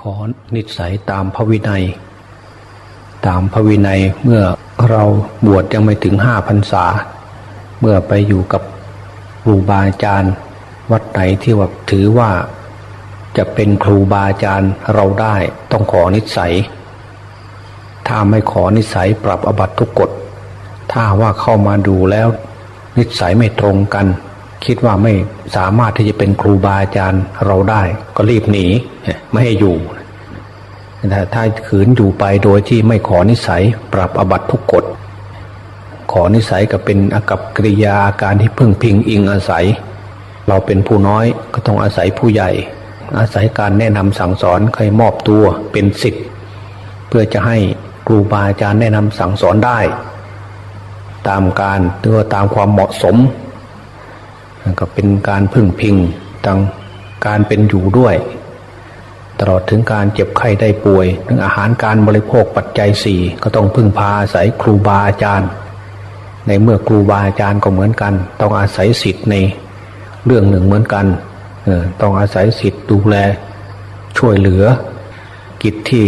ขอนิสัยตามพระวินัย ตามพระวินัยเมื่อเราบวชยังไม่ถึงห้าพรรษา เมื่อไปอยู่กับครูบาอาจารย์วัดไหนที่ว่าถือว่าจะเป็นครูบาอาจารย์เราได้ต้องขอนิสัย ถ้าไม่ขอนิสัยปรับอบัตทุกกฎ ถ้าว่าเข้ามาดูแล้ว นิสัยไม่ตรงกัน คิดว่าไม่สามารถที่จะเป็นครูบาอาจารย์เราได้ ก็รีบหนีไม่ให้อยู่แต่ถ้าขืนอยู่ไปโดยที่ไม่ขอนิสัยปรับอบัตทุกกฎขอนิสัยก็เป็นอากับกิริยาอาการที่พึ่งพิงอิงอาศัย เราเป็นผู้น้อยก็ต้องอาศัยผู้ใหญ่ อาศัยการแนะนำสั่งสอนเคยมอบตัวเป็นสิทธิ์เพื่อจะให้ครูบาอาจารย์แนะนำสั่งสอนได้ ตามการหรือว่าตามความเหมาะสม ก็เป็นการพึ่งพิงทางการเป็นอยู่ด้วย ตลอดถึงการเจ็บไข้ได้ป่วยถึงอาหารการบริโภคปัจจัยสี่ก็ต้องพึ่งพาอาศัยครูบาอาจารย์ ในเมื่อครูบาอาจารย์ก็เหมือนกัน ต้องอาศัยสิทธิ์ในเรื่องหนึ่งเหมือนกันต้องอาศัยสิทธิ์ดูแลช่วยเหลือ กิจที่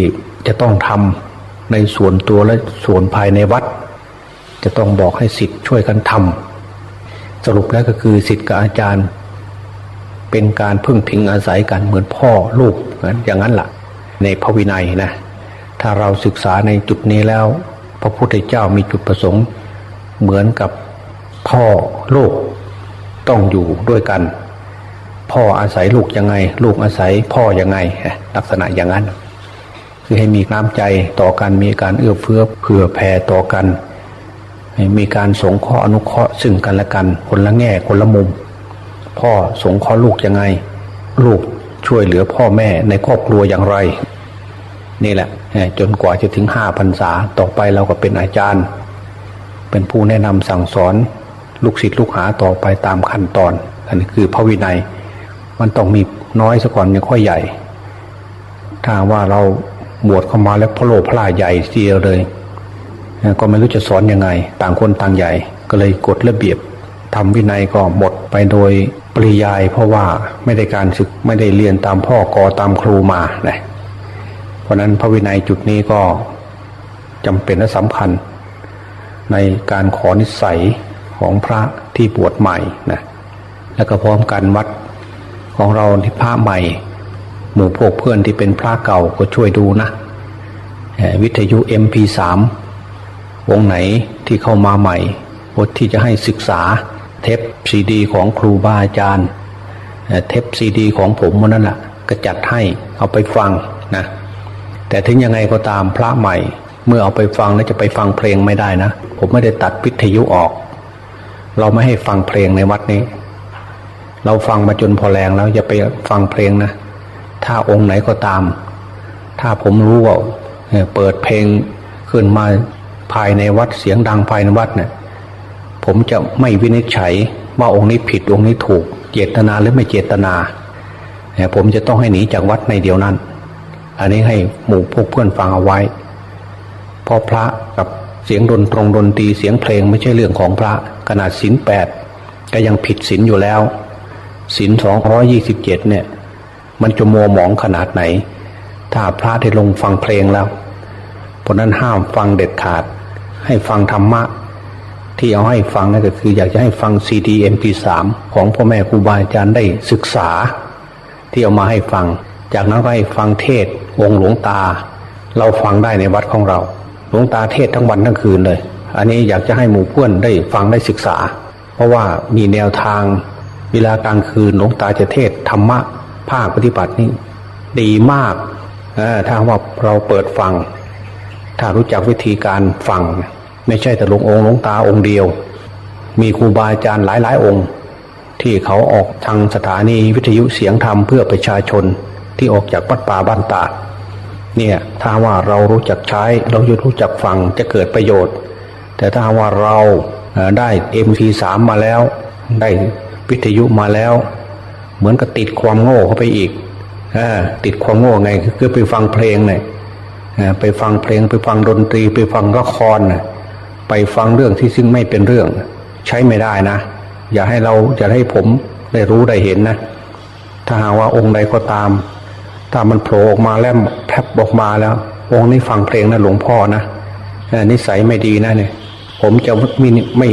จะต้องทำในส่วนตัวและส่วนภายในวัด จะต้องบอกให้สิทธิ์ช่วยกันทำ สรุปแล้วก็คือสิทธิ์กับอาจารย์ เป็นการพึ่งพิงอาศัยกันเหมือนพ่อลูกอย่างนั้นแหละในพระวินัยนะถ้าเราศึกษาในจุดนี้แล้ว พระพุทธเจ้ามีจุดประสงค์ เหมือนกับพ่อลูกต้องอยู่ด้วยกัน พ่ออาศัยลูกยังไง ลูกอาศัยพ่อยังไง ลักษณะอย่างนั้น คือให้มีน้ำใจต่อกันมีการเอื้อเฟื้อเผื่อแผ่ต่อกัน มีการสงเคราะห์อนุเคราะห์ซึ่งกันและกันคนละแง่คนละมุม พ่อสงเคราะห์ลูกยังไง ลูกช่วยเหลือพ่อแม่ในครอบครัวอย่างไร นี่แหละจนกว่าจะถึงห้าพรรษาต่อไปเราก็เป็นอาจารย์ เป็นผู้แนะนำสั่งสอน ลูกศิษย์ลูกหาต่อไปตามขั้นตอน อันนี้คือพระวินัย มันต้องมีน้อยซะก่อนยังค่อยใหญ่ ถ้าว่าเราบวชเข้ามาแล้วพระโลพระลาใหญ่เสียเลย ก็ไม่รู้จะสอนยังไง ต่างคนต่างใหญ่ ก็เลยกฎระเบียบทำวินัยก็หมดไปโดยปริยาย เพราะว่าไม่ได้การศึกไม่ได้เรียนตามพ่อกอตามครูมานะเพราะนั้นพระวินัยจุดนี้ก็จำเป็นและสำคัญ ในการขอนิสัยของพระที่บวชใหม่นะแล้วก็พร้อมกันวัดของเราที่พระใหม่ หมู่พวกเพื่อนที่เป็นพระเก่าก็ช่วยดูนะวิทยุ MP3 วงไหนที่เข้ามาใหม่บทที่จะให้ศึกษาเทปซีดี ของครูบาอาจารย์เทปซีดี ของผมมันนั่นแหละก็จัดให้เอาไปฟังนะแต่ถึงยังไงก็ตามพระใหม่ เมื่อเอาไปฟังแล้วจะไปฟังเพลงไม่ได้นะ ผมไม่ได้ตัดวิทยุออก เราไม่ให้ฟังเพลงในวัดนี้ เราฟังมาจนพอแรงแล้วอย่าไปฟังเพลงนะ ถ้าองค์ไหนก็ตาม ถ้าผมรู้ว่าเปิดเพลงขึ้นมา ภายในวัดเสียงดังภายในวัดเนี่ยผมจะไม่วินิจฉัยว่าองค์นี้ผิดองค์นี้ถูก เจตนาหรือไม่เจตนาผมจะต้องให้หนีจากวัดในเดียวนั้น อันนี้ให้หมู่พวกเพื่อนฟังเอาไว้เพราะพระกับเสียงดนตรงดนตรีเสียงเพลงไม่ใช่เรื่องของพระขนาดศีลแปดก็ยังผิดศีลอยู่แล้วศีลสองร้อยี่สิบเจ็ดเนี่ย มันจะมัวหมองขนาดไหน ถ้าพระได้ลงฟังเพลงแล้วเพราะนั้นห้ามฟังเด็ดขาด ให้ฟังธรรมะ ที่เอาให้ฟังนั่นก็คืออยากจะให้ฟังซีดีเอ็มพีสามของพ่อแม่ครูบาอาจารย์ได้ศึกษา ที่เอามาให้ฟัง จากนั้นก็ให้ฟังเทศองหลวงตา เราฟังได้ในวัดของเรา หลวงตาเทศทั้งวันทั้งคืนเลย อันนี้อยากจะให้หมู่เพื่อนได้ฟังได้ศึกษา เพราะว่ามีแนวทางเวลากลางคืนหลวงตาจะเทศธรรมะภาคปฏิบัตินี่ดีมากถ้าว่าเราเปิดฟัง ถ้ารู้จักวิธีการฟัง ไม่ใช่แต่หลวงองค์หลวงตาองค์เดียว มีครูบาอาจารย์หลายๆองค์ ที่เขาออกทางสถานีวิทยุเสียงธรรมเพื่อประชาชนที่ออกจากปัดป่าบ้านตาดเนี่ยถ้าว่าเรารู้จักใช้เรารู้จักฟังจะเกิดประโยชน์ แต่ถ้าว่าเราได้ MP3 มาแล้ว ได้วิทยุมาแล้ว เหมือนกับติดความโง่เข้าไปอีกติดความโง่ไงคือไปฟังเพลงเนี่ย ไปฟังเพลงไปฟังดนตรี ไปฟังละครไปฟังเรื่องที่ซึ่งไม่เป็นเรื่อง ใช้ไม่ได้นะ อย่าให้เราอย่าให้ผมได้รู้ได้เห็นนะ ถ้าหากว่าองค์ใดก็ตาม ถ้ามันโผล่ออกมาแล้วแทบออกมาแล้ว องค์นี้ฟังเพลงนะหลวงพ่อนะนิสัยไม่ดีนะเนี่ย ผมจะม่ไม่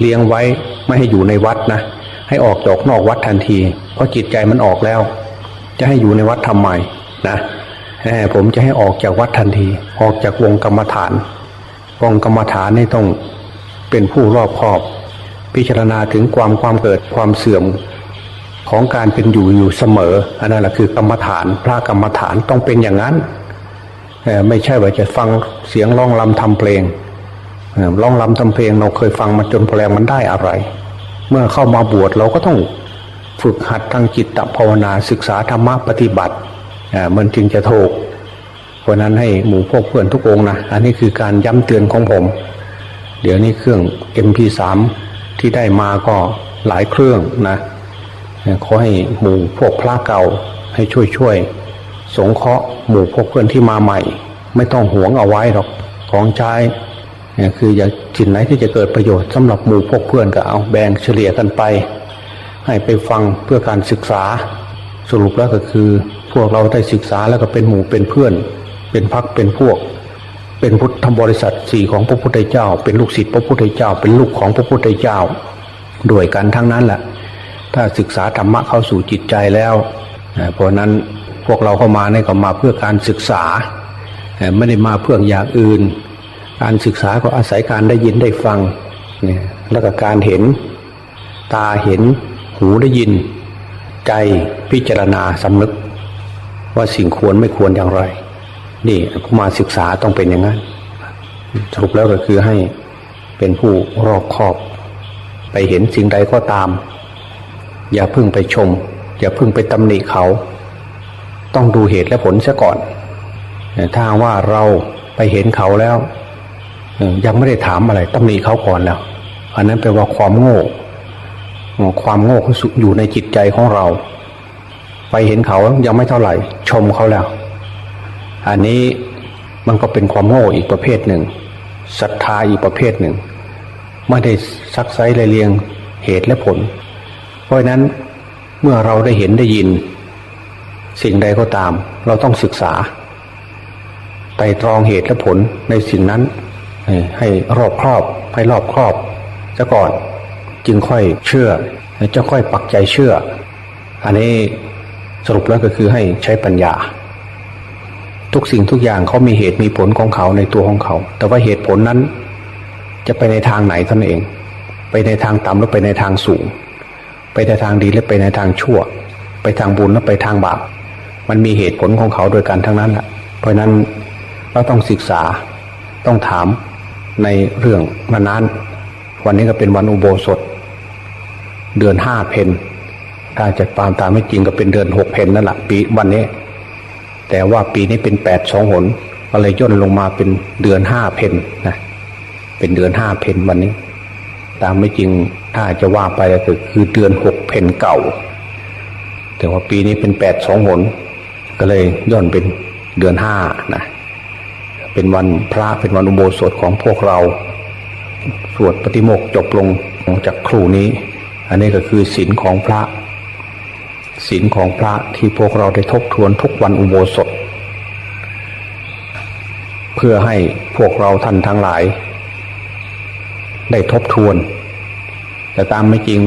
เลี้ยงไว้ไม่ให้อยู่ในวัดนะให้ออกจากนอกวัดทันที เพราะจิตใจมันออกแล้ว จะให้อยู่ในวัดทำไมนะ ผมจะให้ออกจากวัดทันที ออกจากวงกรรมฐานวงกรรมฐานนี่ต้องเป็นผู้รอบคอบ พิจารณาถึงความความเกิดความเสื่อมของการเป็นอยู่อยู่เสมออันนั้นแหละคือกรรมฐาน พระกรรมฐานต้องเป็นอย่างนั้นไม่ใช่ว่าจะฟังเสียงร้องรำทำเพลงร้องรำทำเพลงเราเคยฟังมาจนพอแรงมันได้อะไร เมื่อเข้ามาบวชเราก็ต้องฝึกหัดทางจิตภาวนาศึกษาธรรมะปฏิบัติ มันจึงจะถูก เพราะนั้นให้หมู่พวกเพื่อนทุกองนะ อันนี้คือการย้ำเตือนของผม เดี๋ยวนี้เครื่อง MP3 ที่ได้มาก็หลายเครื่องนะ ขอให้หมู่พวกพระเก่าให้ช่วยช่วยๆสงเคราะห์หมู่พวกเพื่อนที่มาใหม่ ไม่ต้องหวงเอาไว้หรอกของใช้คืออย่าจินไหนที่จะเกิดประโยชน์สำหรับหมู่พวกเพื่อนก็เอาแบ่งเฉลี่ยกันไป ให้ไปฟังเพื่อการศึกษาสรุปแล้วก็คือ วกเราได้ศึกษาแล้วก็เป็นหมู่เป็นเพื่อน เป็นพักเป็นพวก เป็นพุทธบริษัทสี่ของพระพุทธเจ้า เป็นลูกศิษย์พระพุทธเจ้า เป็นลูกของพระพุทธเจ้า ด้วยกันทั้งนั้นแหละถ้าศึกษาธรรมะเข้าสู่จิตใจแล้วเพราะนั้นพวกเราเข้ามาเนี่ยก็มาเพื่อการศึกษา ไม่ได้มาเพื่ออย่างอื่น การศึกษาก็อาศัยการได้ยินได้ฟังเนี่ยแล้วก็การเห็นตาเห็นหูได้ยิน ใจพิจารณาสำนึก ว่าสิ่งควรไม่ควรอย่างไร นี่ผู้มาศึกษาต้องเป็นอย่างนั้นสรุปแล้วก็คือให้เป็นผู้รอบคอบ ไปเห็นสิ่งใดก็ตาม อย่าเพึ่งไปชม อย่าเพึ่งไปตำหนิเขา ต้องดูเหตุและผลซะก่อนถ้าว่าเราไปเห็นเขาแล้วยังไม่ได้ถามอะไรตำหนิเขาก่อนแล้ว อันนั้นแปลว่าความโง่ ความโง่เขาอยู่ในจิตใจของเรา ไปเห็นเขายังไม่เท่าไหร่ ชมเขาแล้ว อันนี้มันก็เป็นความโง่อีกประเภทหนึ่งศรัทธาอีกประเภทหนึ่ง ไม่ได้ซักไซไรเรียงเหตุและผล เพราะนั้นเมื่อเราได้เห็นได้ยิน สิ่งใดก็ตาม เราต้องศึกษาไตรตรองเหตุและผลในสิ่งนั้นให้ให้รอบครอบให้รอบครอบซะก่อนจึงค่อยเชื่อจะค่อยปักใจเชื่อ อันนี้ สรุปแล้วก็คือให้ใช้ปัญญา ทุกสิ่งทุกอย่างเขามีเหตุมีผลของเขาในตัวของเขา แต่ว่าเหตุผลนั้น จะไปในทางไหนท่านเอง ไปในทางต่ำหรือไปในทางสูง ไปในทางดีหรือไปในทางชั่ว ไปทางบุญหรือไปทางบาปมันมีเหตุผลของเขาโดยกันทั้งนั้นแหละเพราะนั้นเราต้องศึกษาต้องถามในเรื่องนั้นๆวันนี้ก็เป็นวันอุโบสถ เดือนห้าเพน ถ้าจะตามตามไม่จริงก็เป็นเดือนหกเพนนั่นแหละปีวันนี้ แต่ว่าปีนี้เป็นแปดสองหนก็เลยย่นลงมาเป็นเดือนห้าเพนนะเป็นเดือนห้าเพนวันนี้ ตามไม่จริงถ้าจะว่าไปก็คือเดือนหกเพนเก่า แต่ว่าปีนี้เป็นแปดสองหนก็เลยย่นเป็นเดือนห้านะเป็นวันพระเป็นวันอุโบสถของพวกเราสวดปฏิโมกจบลงจากครูนี้ อันนี้ก็คือศีลของพระ ศีลของพระที่พวกเราได้ทบทวนทุกวันอุโบสถ เพื่อให้พวกเราท่านทั้งหลาย ได้ทบทวน แต่ตามไม่จริง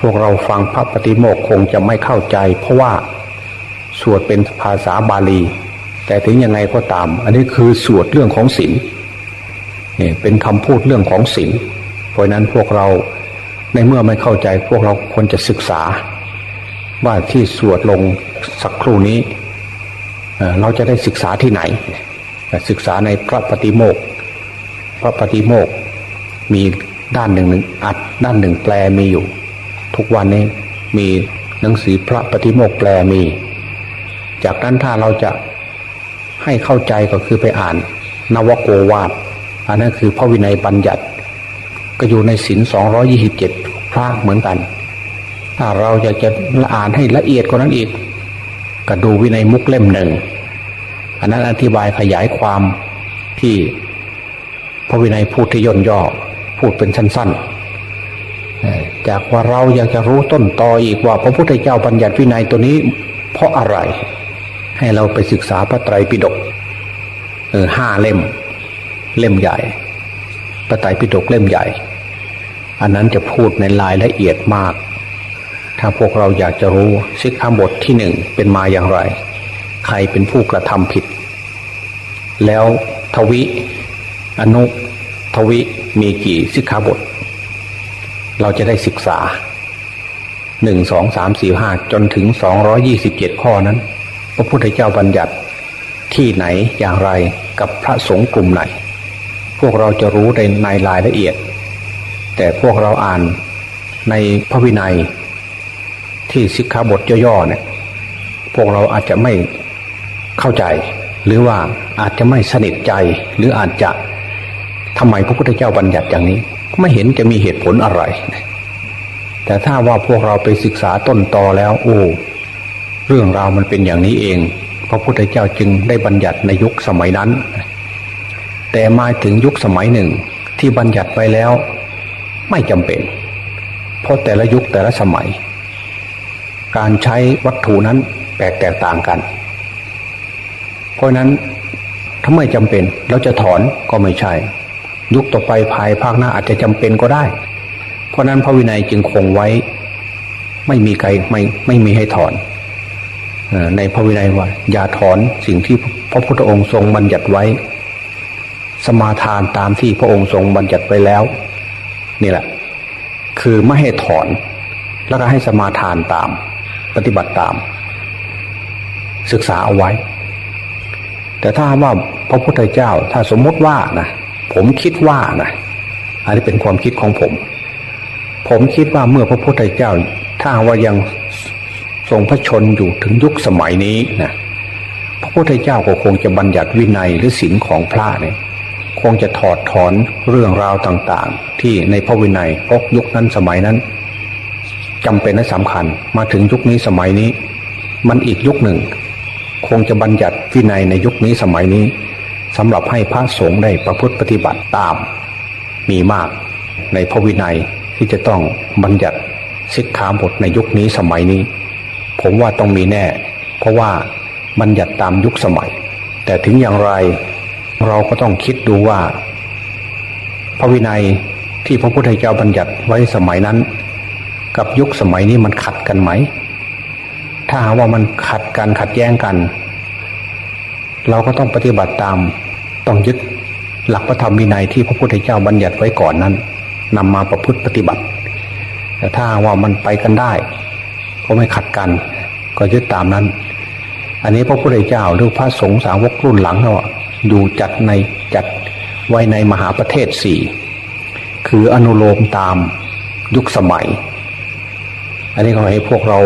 พวกเราฟังพระปฏิโมกข์คงจะไม่เข้าใจ เพราะว่าสวดเป็นภาษาบาลี แต่ถึงยังไงก็ตาม อันนี้คือสวดเรื่องของศีลเนี่ยเป็นคำพูดเรื่องของศีลเพราะฉะนั้นพวกเราในเมื่อไม่เข้าใจพวกเราควรจะศึกษา ว่าที่สวดลงสักครู่นี้ เราจะได้ศึกษาที่ไหน ศึกษาในพระปฏิโมกพระปฏิโมกมีด้านหนึ่งหนึ่งอัดด้านหนึ่งแปลมีอยู่ ทุกวันนี้มีหนังสือพระปฏิโมกแปลมี จากนั้นถ้าเราจะให้เข้าใจก็คือไปอ่าน นวโกวาทอันนั้นคือพระวินัยบัญญัติ ก็อยู่ในศินสองรอยี่สิบเจ็ดพระเหมือนกัน ถ้าเราอยากจะอ่านให้ละเอียดกว่านั้นอีกก็ดูวินัยมุกเล่มหนึ่งอันนั้นอธิบายขยายความที่พระวินัยพูดที่ย่นย่อพูดเป็นสั้นๆจากว่าเราอยากจะรู้ต้นตออีกว่า พระพุทธเจ้าบัญญัติวินัยตัวนี้ เพราะอะไร ให้เราไปศึกษาพระไตรปิฎกเออห้าเล่ม เล่มใหญ่พระไตรปิฎกเล่มใหญ่ อันนั้นจะพูดในรายละเอียดมาก ถ้าพวกเราอยากจะรู้สิกขาบทที่หนึ่งเป็นมาอย่างไร ใครเป็นผู้กระทำผิด แล้วทวิอนุทวิมีกี่สิกขาบท เราจะได้ศึกษาหนึ่งสองสามสี่ห้าจนถึงสองร้อยี่สิบเจ็ดข้อนั้น พระพุทธเจ้าบัญญัติที่ไหนอย่างไรกับพระสงฆ์กลุ่มไหน พวกเราจะรู้ในในรายละเอียด แต่พวกเราอ่านในพระวินัย ที่สิกขาบทย่อๆเนี่ย พวกเราอาจจะไม่เข้าใจ หรือว่าอาจจะไม่สนิทใจหรืออาจจะทำไมพระพุทธเจ้าบัญญัติอย่างนี้ ไม่เห็นจะมีเหตุผลอะไร แต่ถ้าว่าพวกเราไปศึกษาต้นตอแล้ว โอ้เรื่องราวมันเป็นอย่างนี้เอง พระพุทธเจ้าจึงได้บัญญัติในยุคสมัยนั้น แต่มาถึงยุคสมัยหนึ่งที่บัญญัติไปแล้ว ไม่จำเป็น เพราะแต่ละยุคแต่ละสมัย การใช้วัตถุนั้นแตกแตกต่างกัน เพราะนั้นถ้าไม่จำเป็นเราจะถอนก็ไม่ใช่ ยุคต่อไปภายภาคหน้าอาจจะจำเป็นก็ได้ เพราะนั้นพระวินัยจึงคงไว้ ไม่มีใครไม่ไม่มีให้ถอนในพระวินัยว่า อย่าถอนสิ่งที่พระพุทธองค์ทรงบัญญัติไว้ สมาทานตามที่พระองค์ทรงบัญญัติไว้แล้ว นี่แหละ คือไม่ให้ถอน แล้วก็ให้สมาทานตาม ปฏิบัติตาม ศึกษาเอาไว้ แต่ถ้าว่าพระพุทธเจ้าถ้าสมมติว่านะผมคิดว่านะอันนี้เป็นความคิดของผม ผมคิดว่าเมื่อพระพุทธเจ้า ถ้าว่ายังทรงพระชนอยู่ถึงยุคสมัยนี้นะพระพุทธเจ้าก็คงจะบัญญัติวินัยหรือศีลของพระเนี่ยคงจะถอดถอนเรื่องราวต่าง ๆ ที่ในพระวินัยเพราะยุคนั้นสมัยนั้น จำเป็นและสำคัญ มาถึงยุคนี้สมัยนี้ มันอีกยุคหนึ่ง คงจะบัญญัติวินัยในยุคนี้สมัยนี้สำหรับให้พระสงฆ์ได้ประพฤติปฏิบัติตาม มีมากในพระวินัยที่จะต้องบัญญัติสิกขาบทในยุคนี้สมัยนี้ ผมว่าต้องมีแน่ เพราะว่าบัญญัติตามยุคสมัย แต่ถึงอย่างไรเราก็ต้องคิดดูว่า พระวินัยที่พระพุทธเจ้าบัญญัติไว้สมัยนั้น กับยุคสมัยนี้มันขัดกันไหม ถ้าหากว่ามันขัดกันขัดแย้งกัน เราก็ต้องปฏิบัติตามต้องยึดหลักพระธรรมวินัยที่พระพุทธเจ้าบัญญัติไว้ก่อนนั้นนำมาประพฤติปฏิบัติ แต่ถ้าว่ามันไปกันได้ ก็ไม่ขัดกัน ก็ยึดตามนั้น อันนี้พระพุทธเจ้าหรือพระสงฆ์สาวกรุ่นหลังเราอยู่จัดในจัดไว้ในมหาประเทศสี่คืออนุโลมตามยุคสมัย อันนี้ก็ให้พวกเรา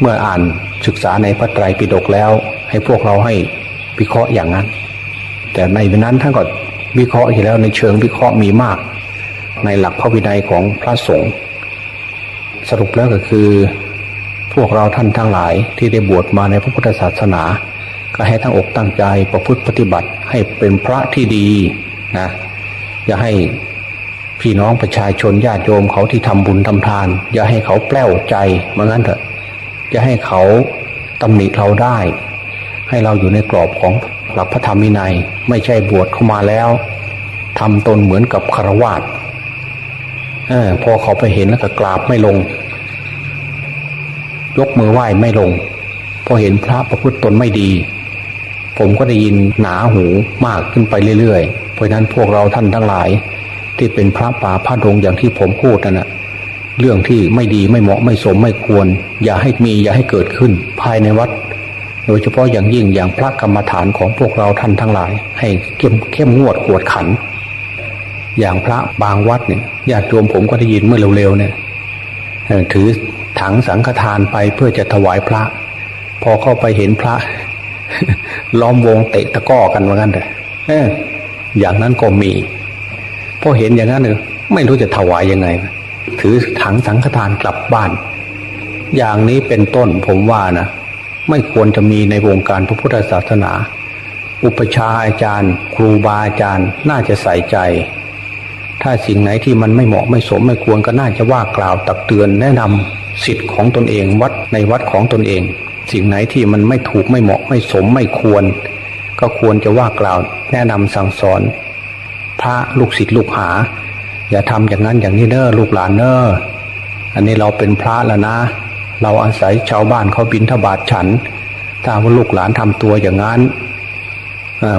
เมื่ออ่านศึกษาในพระไตรปิฎกแล้ว ให้พวกเราให้วิเคราะห์อย่างนั้น แต่ในนั้นท่านก็วิเคราะห์อยู่แล้วในเชิงวิเคราะห์มีมาก ในหลักพระวินัยของพระสงฆ์สรุปแล้วก็คือ พวกเราท่านทั้งหลายที่ได้บวชมาในพระพุทธศาสนา ก็ให้ทั้งอกตั้งใจประพฤติปฏิบัติให้เป็นพระที่ดีนะอย่าให้ พี่น้องประชาชนญาติโยมเขาที่ทำบุญทำทาน อย่าให้เขาแปล้วใจเมือนกันเถอะอย่าให้เขาตำหนิเราได้ ให้เราอยู่ในกรอบของหลักพระธรรมวินัย ไม่ใช่บวชเข้ามาแล้วทำตนเหมือนกับคารวาสเออพอเขาไปเห็นแล้วก็กราบไม่ลง ยกมือไหว้ไม่ลง พอเห็นพระประพฤติตนไม่ดี ผมก็ได้ยินหนาหูมากขึ้นไปเรื่อยๆ เพราะนั้นพวกเราท่านทั้งหลาย ที่เป็นพระป่าพระดงอย่างที่ผมพูดนั่นะเรื่องที่ไม่ดีไม่เหมาะไม่สมไม่ควร อย่าให้มีอย่าให้เกิดขึ้นภายในวัด โดยเฉพาะอย่างยิ่งอย่างพระกรรมฐานของพวกเราท่านทั้งหลาย ให้เข้มเข้มงวดขวดขัน อย่างพระบางวัดเนี่ยญาติโยมผมก็ได้ยินเมื่อเร็วๆเนี่ยถือถังสังฆทานไปเพื่อจะถวายพระ พอเข้าไปเห็นพระ ล้อมวงเตะตะก้อกันว่างั้นเถอะอย่างนั้นก็มี พอเห็นอย่างนั้นเออไม่รู้จะถวายยังไง ถือถังสังฆทานกลับบ้าน อย่างนี้เป็นต้นผมว่านะไม่ควรจะมีในวงการพระพุทธศาสนา อุปชาอาจารย์ ครูบาอาจารย์ น่าจะใส่ใจ ถ้าสิ่งไหนที่มันไม่เหมาะไม่สมไม่ควรก็น่าจะว่ากล่าวตักเตือนแนะนำสิทธิ์ของตนเองวัดในวัดของตนเอง สิ่งไหนที่มันไม่ถูกไม่เหมาะไม่สมไม่ควร ก็ควรจะว่ากล่าวแนะนำสั่งสอน ระลูกศิษย์ลูกหา อย่าทำอย่างนั้นอย่างนี้เนอลูกหลานเนออันนี้เราเป็นพระแล้วนะ เราอาศัยชาวบ้านเขาบินทบาทฉัน ถ้าว่าลูกหลานทำตัวอย่างนั้น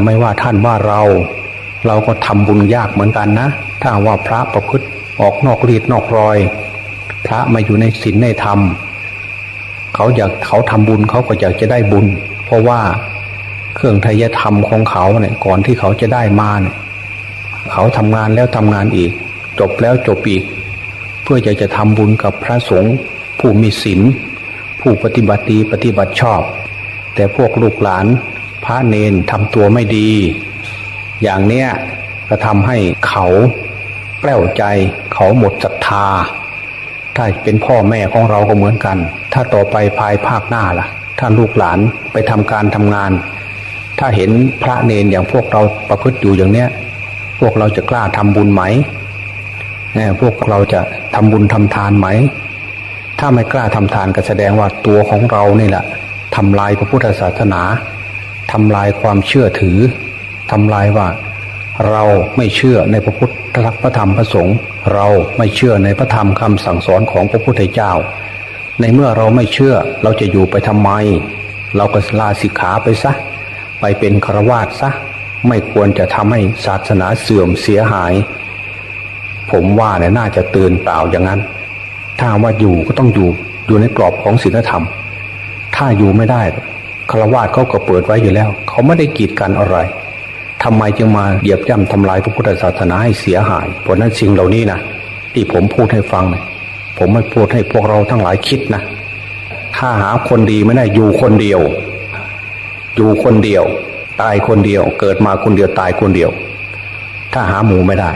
ไม่ว่าท่านว่าเรา เราก็ทำบุญยากเหมือนกันนะ ถ้าว่าพระประพฤติออกนอกรีดนอกรอย พระมาอยู่ในศีลในธรรมเขาอยากเขาทำบุญเขาก็อยากจะได้บุญ เพราะว่าเครื่องไทยธรรมของเขาเนี่ยก่อนที่เขาจะได้มาเนี่ย เขาทำงานแล้วทำงานอีก จบแล้วจบอีก เพื่อจะจะทำบุญกับพระสงฆ์ผู้มีศีลผู้ปฏิบัติดีปฏิบัติชอบ แต่พวกลูกหลานพระเนนทำตัวไม่ดี อย่างเนี้ยก็ทำให้เขาแกล้วใจเขาหมดศรัทธา ถ้าเป็นพ่อแม่ของเราก็เหมือนกัน ถ้าต่อไปภายภาคหน้าล่ะ ถ้าลูกหลานไปทำการทำงาน ถ้าเห็นพระเนนอย่างพวกเราประพฤติอยู่อย่างเนี้ย พวกเราจะกล้าทำบุญไหมพวกเราจะทำบุญทำทานไหม ถ้าไม่กล้าทำทานก็แสดงว่าตัวของเรานี่แหละทำลายพระพุทธศาสนาทำลายความเชื่อถือทำลายว่าเราไม่เชื่อในพระพุทธพระธรรมพระสงฆ์เราไม่เชื่อในพระธรรมคำสั่งสอนของพระพุทธเจ้า ในเมื่อเราไม่เชื่อเราจะอยู่ไปทำไม เราก็ลาสิกขาไปซะ ไปเป็นฆราวาสซะ ไม่ควรจะทำให้ศาสนาเสื่อมเสียหาย ผมว่าเนี่ยน่าจะเตือนเปล่าอย่างนั้น ถ้าว่าอยู่ก็ต้องอยู่อยู่ในกรอบของศีลธรรม ถ้าอยู่ไม่ได้ฆราวาสเขาก็เปิดไว้อยู่แล้ว เขาไม่ได้กีดกันอะไรทำไมจึงมาเหยียบย่ำทำลายพระพุทธศาสนาให้เสียหายเพราะนั้นสิ่งเหล่านี้นะที่ผมพูดให้ฟังนี่ยผมไม่พูดให้พวกเราทั้งหลายคิดนะถ้าหาคนดีไม่ได้อยู่คนเดียว อยู่คนเดียว ตายคนเดียว เกิดมาคนเดียวตายคนเดียว ถ้าหาหมูไม่ได้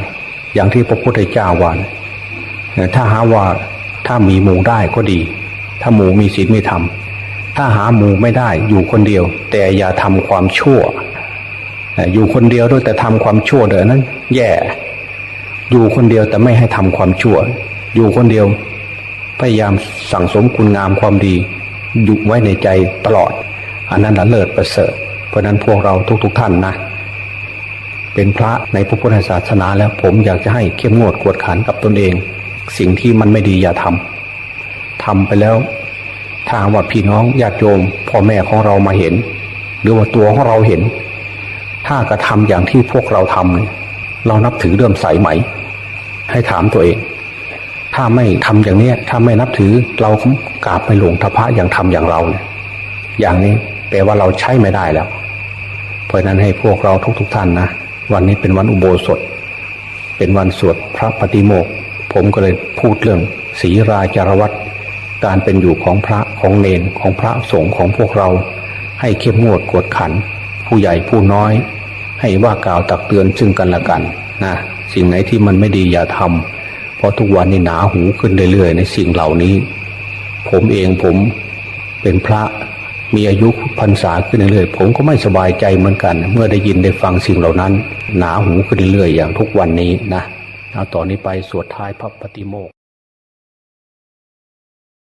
อย่างที่พระพุทธเจ้าว่านถ้าหาว่าถ้ามีหมูได้ก็ดี ถ้าหมูมีศีลมีธรรมถ้าหาหมูไม่ได้อยู่คนเดียว แต่อย่าทำความชั่ว อยู่คนเดียวด้วยแต่ทำความชั่วเดี๋ยนั้น แย่ อยู่คนเดียวแต่ไม่ให้ทำความชั่ว อยู่คนเดียว พยายามสั่งสมคุณงามความดีอยู่ไว้ในใจตลอด อันนั้นละเลิศประเสริฐ เพราะนั้นพวกเราทุกๆทท่านนะ เป็นพระในพระพุทธศาสนาแล้วผมอยากจะให้เข้มงวดกวดขันกับตนเอง สิ่งที่มันไม่ดีอย่าทำทำไปแล้วถ้าหากว่าพี่น้องญาติโยมพ่อแม่ของเรามาเห็น หรือว่าตัวของเราเห็น ถ้ากระทำอย่างที่พวกเราทำเนี่ยเรานับถือเรื่มใสไหม ให้ถามตัวเอง ถ้าไม่ทำอย่างเนี้ยถ้าไม่นับถือเรากราบไม่หลวงทพะอย่างทำอย่างเราเนี่ยอย่างนี้แปลว่าเราใช้ไม่ได้แล้ว เพราะนั้นให้พวกเราทุกๆทท่านนะวันนี้เป็นวันอุโบสถ เป็นวันสวดพระปฏิโมกข์ผมก็เลยพูดเรื่องศีราจารวัตรการเป็นอยู่ของพระของเนนของพระสงฆ์ของพวกเรา ให้เข้มงวดกวดขัน ผู้ใหญ่ผู้น้อย ให้ว่ากล่าวตักเตือนซึ่งกันและกันนะสิ่งไหนที่มันไม่ดีอย่าทำเพราะทุกวันนี้หนาหูขึ้นเรื่อยๆในสิ่งเหล่านี้ ผมเองผมเป็นพระ มีอายุพรรษาขึ้นเรื่อยๆผมก็ไม่สบายใจเหมือนกัน เมื่อได้ยินได้ฟังสิ่งเหล่านั้น หนาหูขึ้นเรื่อยๆอย่างทุกวันนี้นะเอาต่อนนี้ไปสวดท้ายพระปฏิโมก